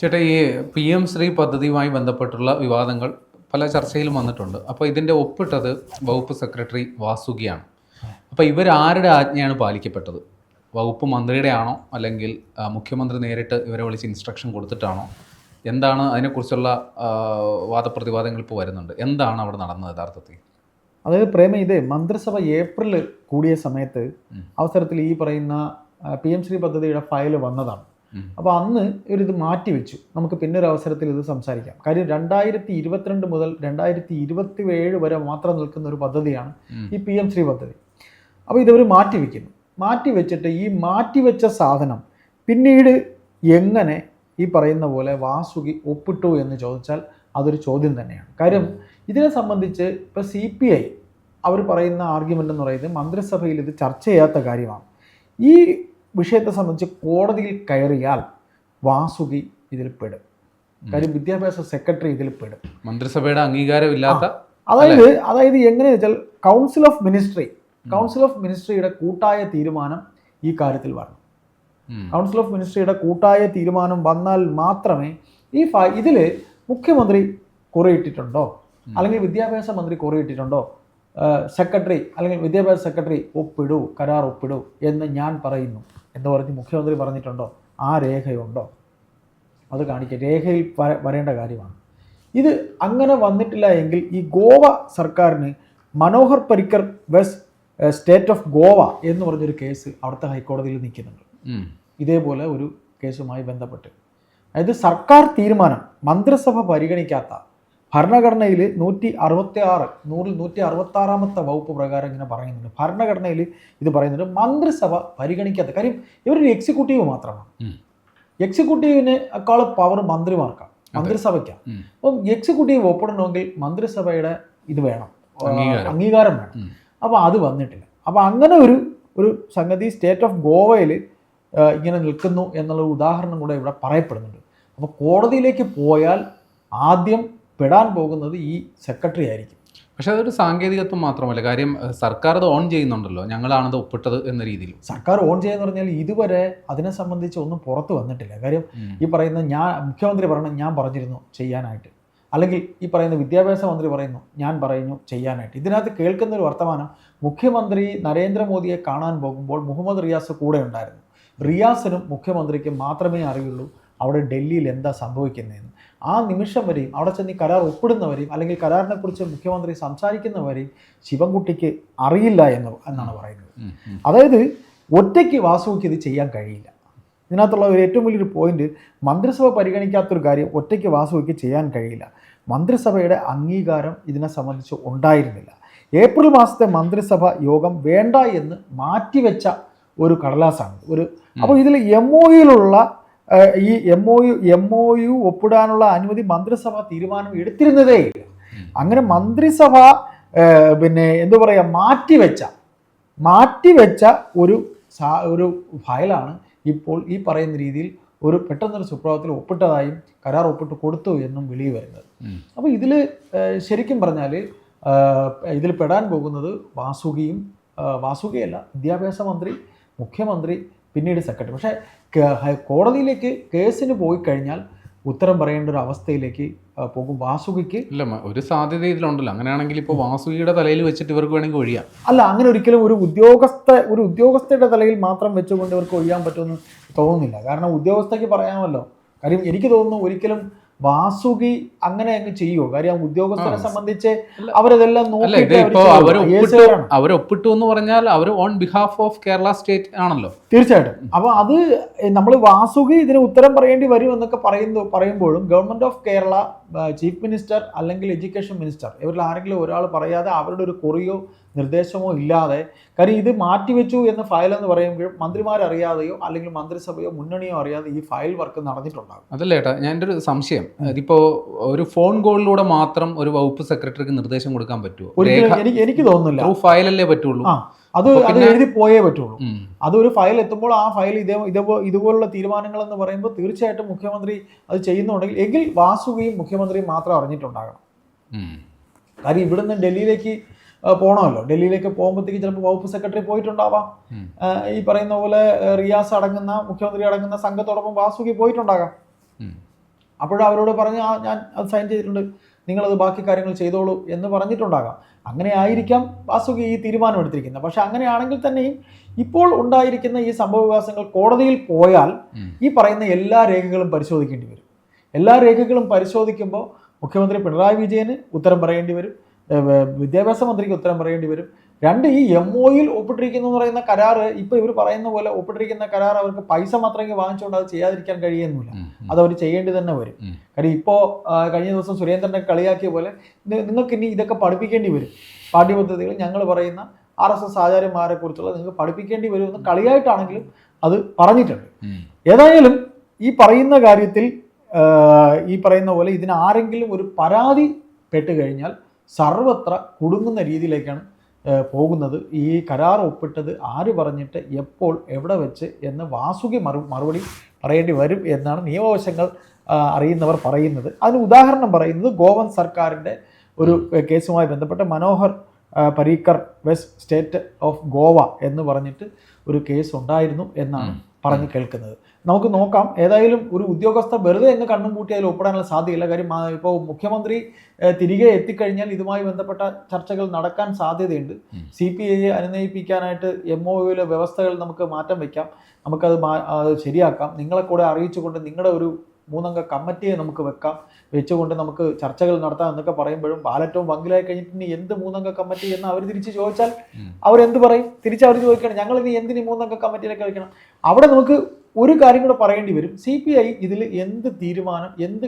ചേട്ടാ ഈ P M Shri പദ്ധതിയുമായി ബന്ധപ്പെട്ടുള്ള വിവാദങ്ങൾ പല ചർച്ചയിലും വന്നിട്ടുണ്ട്. അപ്പോൾ ഇതിന്റെ ഒപ്പിട്ടത് വകുപ്പ് സെക്രട്ടറി വാസുകിയാണ്. അപ്പോൾ ഇവരാരുടെ ആജ്ഞയാണ് പാലിക്കപ്പെട്ടത്? വകുപ്പ് മന്ത്രിയുടെ ആണോ? അല്ലെങ്കിൽ മുഖ്യമന്ത്രി നേരിട്ട് ഇവരെ വിളിച്ച് ഇൻസ്ട്രക്ഷൻ കൊടുത്തിട്ടാണോ? എന്താണ് അതിനെക്കുറിച്ചുള്ള വാദപ്രതിവാദങ്ങൾ ഇപ്പോൾ വരുന്നുണ്ട്? എന്താണ് അവിടെ നടന്നത് യഥാർത്ഥത്തിൽ? അതായത് പ്രേമ ഇത് മന്ത്രിസഭ ഏപ്രിൽ കൂടിയ സമയത്ത് അവസരത്തിൽ ഈ പറയുന്ന പി എം ശ്രീ പദ്ധതിയുടെ ഫയൽ വന്നതാണ്. അപ്പോൾ അന്ന് ഒരിത് മാറ്റി വെച്ചു. നമുക്ക് പിന്നൊരു അവസരത്തിൽ ഇത് സംസാരിക്കാം. കാര്യം രണ്ടായിരത്തി ഇരുപത്തിരണ്ട് മുതൽ രണ്ടായിരത്തി ഇരുപത്തി ഏഴ് വരെ മാത്രം നിൽക്കുന്ന ഒരു പദ്ധതിയാണ് ഈ പി എം ശ്രീ പദ്ധതി. അപ്പോൾ ഇതവർ മാറ്റി വെക്കുന്നു. മാറ്റി വെച്ചിട്ട് ഈ മാറ്റി വെച്ച സാധനം പിന്നീട് എങ്ങനെ ഈ പറയുന്ന പോലെ വാസുകി ഒപ്പിട്ടു എന്ന് ചോദിച്ചാൽ അതൊരു ചോദ്യം തന്നെയാണ്. കാര്യം ഇതിനെ സംബന്ധിച്ച് ഇപ്പോൾ സി പി ഐ അവർ പറയുന്ന ആർഗ്യുമെന്റ് എന്ന് പറയുന്നത് മന്ത്രിസഭയിൽ ഇത് ചർച്ച ചെയ്യാത്ത കാര്യമാണ്. ഈ വിഷയത്തെ സംബന്ധിച്ച് കോടതിയിൽ കയറിയാൽ വാസുകി ഇതിൽ പെടും. കാര്യം വിദ്യാഭ്യാസ സെക്രട്ടറി ഇതിൽ പെടും. മന്ത്രിസഭയുടെ അംഗീകാരമില്ലാത്ത അതായത് അതായത് എങ്ങനെയാ വെച്ചാൽ council of ministry council of മിനിസ്ട്രിയുടെ കൂട്ടായ തീരുമാനം ഈ കാര്യത്തിൽ വരണം. കൗൺസിൽ ഓഫ് മിനിസ്ട്രിയുടെ കൂട്ടായ തീരുമാനം വന്നാൽ മാത്രമേ ഈ ഫ ഇതിൽ മുഖ്യമന്ത്രി കുറിയിട്ടിട്ടുണ്ടോ? അല്ലെങ്കിൽ വിദ്യാഭ്യാസ മന്ത്രി കുറിയിട്ടിട്ടുണ്ടോ? സെക്രട്ടറി അല്ലെങ്കിൽ വിദ്യാഭ്യാസ സെക്രട്ടറി ഒപ്പിടൂ കരാർ ഒപ്പിടൂ എന്ന് ഞാൻ പറയുന്നു. എന്ന് പറഞ്ഞ് മുഖ്യമന്ത്രി പറഞ്ഞിട്ടുണ്ടോ? ആ രേഖയുണ്ടോ? അത് കാണിക്കുക രേഖയിൽ വര- വരേണ്ട കാര്യമാണ്. ഇത് അങ്ങനെ വന്നിട്ടില്ല എങ്കിൽ ഈ ഗോവ സർക്കാരിന് Manohar Parrikar versus state of Goa എന്ന് പറഞ്ഞൊരു കേസ് അവിടുത്തെ ഹൈക്കോടതിയിൽ നിൽക്കുന്നുണ്ട്. ഇതേപോലെ ഒരു കേസുമായി ബന്ധപ്പെട്ട്. അതായത് സർക്കാർ തീരുമാനം മന്ത്രിസഭ പരിഗണിക്കാത്ത ഭരണഘടനയിൽ നൂറ്റി അറുപത്തി ആറ് നൂറിൽ നൂറ്റി അറുപത്തി ആറാമത്തെ വകുപ്പ് പ്രകാരം ഇങ്ങനെ പറയുന്നുണ്ട്. ഭരണഘടനയിൽ ഇത് പറയുന്നുണ്ട്. മന്ത്രിസഭ പരിഗണിക്കാത്ത കാര്യം ഇവരൊരു എക്സിക്യൂട്ടീവ് മാത്രമാണ്. എക്സിക്യൂട്ടീവിന് അക്കാൾ പവർ മന്ത്രിമാർക്കാണ് മന്ത്രിസഭയ്ക്കാണ്. അപ്പം എക്സിക്യൂട്ടീവ് ഒപ്പിടണമെങ്കിൽ മന്ത്രിസഭയുടെ ഇത് വേണം. അംഗീകാരം. വേണം. അപ്പോൾ അത് വന്നിട്ടില്ല. അപ്പോൾ അങ്ങനെ ഒരു ഒരു സംഗതി സ്റ്റേറ്റ് ഓഫ് ഗോവയിൽ ഇങ്ങനെ നിൽക്കുന്നു എന്നുള്ള ഉദാഹരണം കൂടെ ഇവിടെ പറയപ്പെടുന്നുണ്ട്. അപ്പോൾ കോടതിയിലേക്ക് പോയാൽ ആദ്യം പെടാൻ പോകുന്നത് ഈ സെക്രട്ടറി ആയിരിക്കും. പക്ഷെ അതൊരു സാങ്കേതികത്വം മാത്രമല്ല. കാര്യം സർക്കാർ അത് ഓൺ ചെയ്യുന്നുണ്ടല്ലോ. ഞങ്ങളാണത് ഒപ്പിട്ടത് എന്ന രീതിയിൽ. സർക്കാർ ഓൺ ചെയ്യുന്ന പറഞ്ഞാൽ ഇതുവരെ അതിനെ സംബന്ധിച്ച് ഒന്നും പുറത്ത് വന്നിട്ടില്ല. കാര്യം ഈ പറയുന്ന ഞാൻ മുഖ്യമന്ത്രി പറയണം ഞാൻ പറഞ്ഞിരുന്നു ചെയ്യാനായിട്ട്. അല്ലെങ്കിൽ ഈ പറയുന്ന വിദ്യാഭ്യാസ മന്ത്രി പറയുന്നു ഞാൻ പറയുന്നു ചെയ്യാനായിട്ട്. ഇതിനകത്ത് കേൾക്കുന്ന ഒരു വർത്തമാനം മുഖ്യമന്ത്രി നരേന്ദ്രമോദിയെ കാണാൻ പോകുമ്പോൾ മുഹമ്മദ് റിയാസ് കൂടെ ഉണ്ടായിരുന്നു. റിയാസിനും മുഖ്യമന്ത്രിക്കും മാത്രമേ അറിയുള്ളൂ അവിടെ ഡൽഹിയിൽ എന്താ സംഭവിക്കുന്നതെന്ന്. ആ നിമിഷം വരെയും അവിടെ ചെന്ന് ഈ കരാർ ഒപ്പിടുന്നവരെയും അല്ലെങ്കിൽ കരാറിനെക്കുറിച്ച് മുഖ്യമന്ത്രി സംസാരിക്കുന്നവരെയും ശിവൻകുട്ടിക്ക് അറിയില്ല എന്ന് എന്നാണ് പറയുന്നത്. അതായത് ഒറ്റയ്ക്ക് വാസുവിക്ക് ഇത് ചെയ്യാൻ കഴിയില്ല. ഇതിനകത്തുള്ള ഒരു ഏറ്റവും വലിയൊരു പോയിന്റ് മന്ത്രിസഭ പരിഗണിക്കാത്തൊരു കാര്യം ഒറ്റയ്ക്ക് വാസുവിക്ക് ചെയ്യാൻ കഴിയില്ല. മന്ത്രിസഭയുടെ അംഗീകാരം ഇതിനെ സംബന്ധിച്ച് ഉണ്ടായിരുന്നില്ല. ഏപ്രിൽ മാസത്തെ മന്ത്രിസഭ യോഗം വേണ്ട എന്ന് മാറ്റിവെച്ച ഒരു കടലാസാണ് ഒരു അപ്പോൾ ഇതിൽ എം ഒ യിലുള്ള ഈ M O U M O U ഒപ്പിടാനുള്ള അനുമതി മന്ത്രിസഭ തീരുമാനം എടുത്തിരുന്നതേ ഇല്ല. അങ്ങനെ മന്ത്രിസഭ പിന്നെ എന്താ പറയുക മാറ്റിവെച്ച മാറ്റിവെച്ച ഒരു ഒരു ഫയലാണ് ഇപ്പോൾ ഈ പറയുന്ന രീതിയിൽ ഒരു പെട്ടെന്നൊരു സുപ്രഭാതത്തിൽ ഒപ്പിട്ടതായും കരാർ ഒപ്പിട്ട് കൊടുത്തു എന്നും വെളിയിൽ വരുന്നത്. അപ്പോൾ ഇതിൽ ശരിക്കും പറഞ്ഞാൽ ഇതിൽ പെടാൻ പോകുന്നത് വാസുകിയും വാസുകിയല്ല വിദ്യാഭ്യാസ മന്ത്രി മുഖ്യമന്ത്രി പിന്നീട് സെക്രട്ടറി പക്ഷേ കോടതിയിലേക്ക് കേസിന് പോയി കഴിഞ്ഞാൽ ഉത്തരം പറയേണ്ട ഒരു അവസ്ഥയിലേക്ക് പോകും വാസുകിക്ക്. ഇല്ല ഒരു സാധ്യത ഇതിലുണ്ടല്ലോ. അങ്ങനെയാണെങ്കിൽ ഇപ്പോൾ വാസുകിയുടെ തലയിൽ വെച്ചിട്ട് ഇവർക്ക് വേണമെങ്കിൽ ഒഴിയാം. അല്ല അങ്ങനെ ഒരിക്കലും ഒരു ഉദ്യോഗസ്ഥ ഒരു ഉദ്യോഗസ്ഥയുടെ തലയിൽ മാത്രം വെച്ചുകൊണ്ട് ഇവർക്ക് ഒഴിയാൻ പറ്റുമെന്ന് തോന്നുന്നില്ല. കാരണം ഉദ്യോഗസ്ഥയ്ക്ക് പറയാമല്ലോ. കാര്യം എനിക്ക് തോന്നുന്നു ഒരിക്കലും വാസുകി അങ്ങനെ അങ്ങ് ചെയ്യുമോ കാര്യം ഉദ്യോഗസ്ഥരെ സംബന്ധിച്ച് അവരിതെല്ലാം. അവർ ഒപ്പിട്ടു എന്ന് പറഞ്ഞാൽ അവർ on behalf of Kerala state ആണല്ലോ. തീർച്ചയായിട്ടും. അപ്പൊ അത് നമ്മൾ വാസുകി ഇതിന് ഉത്തരം പറയേണ്ടി വരും എന്നൊക്കെ പറയുന്നു പറയുമ്പോഴും government of Kerala chief minister അല്ലെങ്കിൽ എഡ്യൂക്കേഷൻ മിനിസ്റ്റർ ഇവരിൽ ആരെങ്കിലും ഒരാൾ പറയാതെ അവരുടെ ഒരു കുറിയോ നിർദ്ദേശമോ ഇല്ലാതെ കാര്യം ഇത് മാറ്റിവെച്ചു എന്ന ഫയൽ എന്ന് പറയുമ്പോൾ മന്ത്രിമാരറിയാതെയോ അല്ലെങ്കിൽ മന്ത്രിസഭയോ മുന്നണിയോ അറിയാതെ ഈ ഫയൽ വർക്ക് നടന്നിട്ടുണ്ടാകും. അതല്ല ഏട്ടാ ഞാൻ എന്റെ ഒരു സംശയം. ഇതിപ്പോൾ ഒരു ഫോൺ കോളിലൂടെ മാത്രം ഒരു വകുപ്പ് സെക്രട്ടറിക്ക് നിർദ്ദേശം കൊടുക്കാൻ പറ്റുമോ എനിക്ക് എനിക്ക് തോന്നുന്നില്ല. ഒരു ഫയലല്ലേ പറ്റുള്ളൂ? അത് അത് എഴുതി പോയേ പറ്റുള്ളൂ. അത് ഒരു ഫയൽ എത്തുമ്പോൾ ആ ഫയൽ ഇതേ ഇതേപോലെ ഇതുപോലുള്ള തീരുമാനങ്ങൾ എന്ന് പറയുമ്പോൾ തീർച്ചയായിട്ടും മുഖ്യമന്ത്രി അത് ചെയ്യുന്നുണ്ടെങ്കിൽ എങ്കിൽ വാസുകയും മുഖ്യമന്ത്രിയും മാത്രം അറിഞ്ഞിട്ടുണ്ടാകണം. കാര്യം ഇവിടുന്ന് ഡൽഹിയിലേക്ക് പോകണമല്ലോ ഡൽഹിയിലേക്ക് പോകുമ്പോഴത്തേക്ക് ചിലപ്പോൾ വകുപ്പ് സെക്രട്ടറി പോയിട്ടുണ്ടാവാം. ഈ പറയുന്ന പോലെ റിയാസ് അടങ്ങുന്ന മുഖ്യമന്ത്രി അടങ്ങുന്ന സംഘത്തോടൊപ്പം വാസുകി പോയിട്ടുണ്ടാകാം. ഉം. അപ്പോഴും അവരോട് പറഞ്ഞ് ആ ഞാൻ അത് സൈൻ ചെയ്തിട്ടുണ്ട്. നിങ്ങളത് ബാക്കി കാര്യങ്ങൾ ചെയ്തോളൂ എന്ന് പറഞ്ഞിട്ടുണ്ടാകാം. അങ്ങനെ ആയിരിക്കാം വാസുകി ഈ തീരുമാനം എടുത്തിരിക്കുന്നത്. പക്ഷെ അങ്ങനെയാണെങ്കിൽ തന്നെയും ഇപ്പോൾ ഉണ്ടായിരിക്കുന്ന ഈ സംഭവ വികാസങ്ങൾ കോടതിയിൽ പോയാൽ ഈ പറയുന്ന എല്ലാ രേഖകളും പരിശോധിക്കേണ്ടി വരും. എല്ലാ രേഖകളും പരിശോധിക്കുമ്പോൾ മുഖ്യമന്ത്രി പിണറായി വിജയന് ഉത്തരം പറയേണ്ടി വരും. വിദ്യാഭ്യാസ മന്ത്രിക്ക് ഉത്തരം പറയേണ്ടി വരും രണ്ട് ഈ എം ഒയിൽ ഒപ്പിട്ടിരിക്കുന്നു എന്ന് പറയുന്ന കരാർ ഇപ്പൊ ഇവർ പറയുന്ന പോലെ ഒപ്പിട്ടിരിക്കുന്ന കരാർ അവർക്ക് പൈസ മാത്രമേ വാങ്ങിച്ചുകൊണ്ട് അത് ചെയ്യാതിരിക്കാൻ കഴിയുന്നില്ല. അത് അവർ ചെയ്യേണ്ടി തന്നെ വരും. കാര്യം ഇപ്പോൾ കഴിഞ്ഞ ദിവസം സുരേന്ദ്രനെ കളിയാക്കിയ പോലെ നിങ്ങൾക്ക് ഇനി ഇതൊക്കെ പഠിപ്പിക്കേണ്ടി വരും പാഠ്യപദ്ധതികൾ ഞങ്ങൾ പറയുന്ന ആർ എസ് എസ് ആചാര്യന്മാരെ കുറിച്ചുള്ള നിങ്ങൾക്ക് പഠിപ്പിക്കേണ്ടി വരും എന്ന് കളിയായിട്ടാണെങ്കിലും അത് പറഞ്ഞിട്ടുണ്ട്. ഏതായാലും ഈ പറയുന്ന കാര്യത്തിൽ ഈ പറയുന്ന പോലെ ഇതിന് ആരെങ്കിലും ഒരു പരാതി പെട്ട് കഴിഞ്ഞാൽ സർവത്ര കുടുങ്ങുന്ന രീതിയിലേക്കാണ് പോകുന്നത്. ഈ കരാർ ഒപ്പിട്ടത് ആര് പറഞ്ഞിട്ട് എപ്പോൾ എവിടെ വെച്ച് എന്ന് വാസുകി മറു മറുപടി പറയേണ്ടി വരും എന്നാണ് നിയമവശങ്ങൾ അറിയുന്നവർ പറയുന്നത്. അതിന് ഉദാഹരണം പറയുന്നത് ഗോവൻ സർക്കാരിന്റെ ഒരു കേസുമായി ബന്ധപ്പെട്ട് Manohar Parrikar west state of Goa എന്ന് പറഞ്ഞിട്ട് ഒരു കേസ് ഉണ്ടായിരുന്നു എന്നാണ് പറഞ്ഞു കേൾക്കുന്നത്. നമുക്ക് നോക്കാം. ഏതായാലും ഒരു ഉദ്യോഗസ്ഥ വെറുതെ എന്ന് കണ്ണും കൂട്ടി അതിൽ ഒപ്പിടാനുള്ള സാധ്യതയില്ല. കാര്യം ഇപ്പോൾ മുഖ്യമന്ത്രി തിരികെ എത്തിക്കഴിഞ്ഞാൽ ഇതുമായി ബന്ധപ്പെട്ട ചർച്ചകൾ നടക്കാൻ സാധ്യതയുണ്ട്. സി പി ഐയെ അനുനയിപ്പിക്കാനായിട്ട് എം ഒ യുവിലെ വ്യവസ്ഥകൾ നമുക്ക് മാറ്റം വയ്ക്കാം. നമുക്കത് അത് ശരിയാക്കാം. നിങ്ങളെ കൂടെ അറിയിച്ചുകൊണ്ട് നിങ്ങളുടെ ഒരു മൂന്നംഗ കമ്മിറ്റിയെ നമുക്ക് വെക്കാം. വെച്ചുകൊണ്ട് നമുക്ക് ചർച്ചകൾ നടത്താം എന്നൊക്കെ പറയുമ്പോഴും ബാലറ്റവും വങ്കിലായി കഴിഞ്ഞിട്ട് ഇനി എന്ത് മൂന്നംഗ കമ്മിറ്റി എന്ന് അവർ തിരിച്ച് ചോദിച്ചാൽ. അവരെന്ത് പറയും? തിരിച്ച് അവർ ചോദിക്കണം. ഞങ്ങൾ ഇനി എന്തിനു മൂന്നംഗ കമ്മിറ്റിയിലേക്ക് വെക്കണം അവിടെ നമുക്ക് ഒരു കാര്യം കൂടെ പറയേണ്ടി വരും. സി പി ഐ ഇതിൽ എന്ത് തീരുമാനം എന്ത്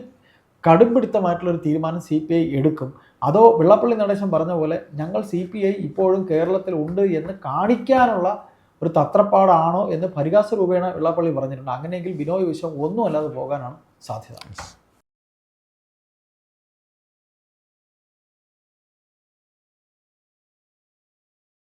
കടുംപിടുത്തമായിട്ടുള്ളൊരു തീരുമാനം സി പി ഐ എടുക്കും? അതോ വെള്ളപ്പള്ളി നടേശൻ പറഞ്ഞ പോലെ ഞങ്ങൾ സി പി ഐ ഇപ്പോഴും കേരളത്തിൽ ഉണ്ട് എന്ന് കാണിക്കാനുള്ള ഒരു തത്രപ്പാടാണോ എന്ന് പരിഹാസ രൂപേണ വെള്ളപ്പള്ളി പറഞ്ഞിട്ടുണ്ട്. അങ്ങനെയെങ്കിൽ ബിനോയ് വിശ്വം ഒന്നുമല്ലാതെ പോകാനാണ് സാധ്യത.